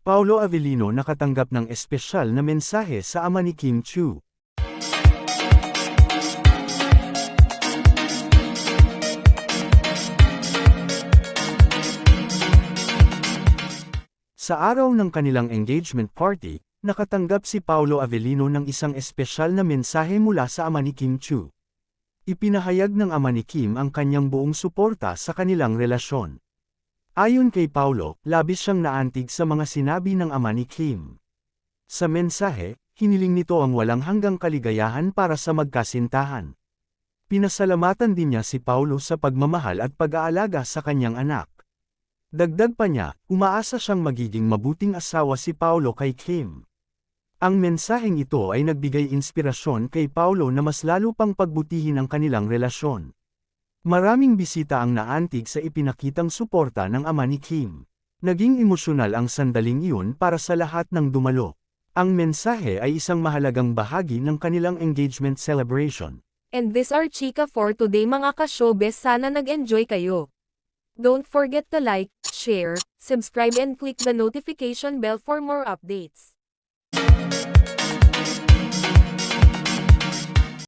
Paulo Avellino nakatanggap ng espesyal na mensahe sa ama ni Kim Chu. Sa araw ng kanilang engagement party, nakatanggap si Paulo Avellino ng isang espesyal na mensahe mula sa ama ni Kim Chu. Ipinahayag ng ama ni Kim ang kanyang buong suporta sa kanilang relasyon. Ayon kay Paulo, labis siyang naantig sa mga sinabi ng ama ni Kim. Sa mensahe, hiniling nito ang walang hanggang kaligayahan para sa magkasintahan. Pinasalamatan din niya si Paulo sa pagmamahal at pag-aalaga sa kanyang anak. Dagdag pa niya, umaasa siyang magiging mabuting asawa si Paulo kay Kim. Ang mensaheng ito ay nagbigay inspirasyon kay Paulo na mas lalo pang pagbutihin ang kanilang relasyon. Maraming bisita ang naantig sa ipinakitang suporta ng ama ni Kim. Naging emosyonal ang sandaling iyon para sa lahat ng dumalo. Ang mensahe ay isang mahalagang bahagi ng kanilang engagement celebration. And this are chika for today mga ka-showbiz sana nag-enjoy kayo. Don't forget to like, share, subscribe and click the notification bell for more updates.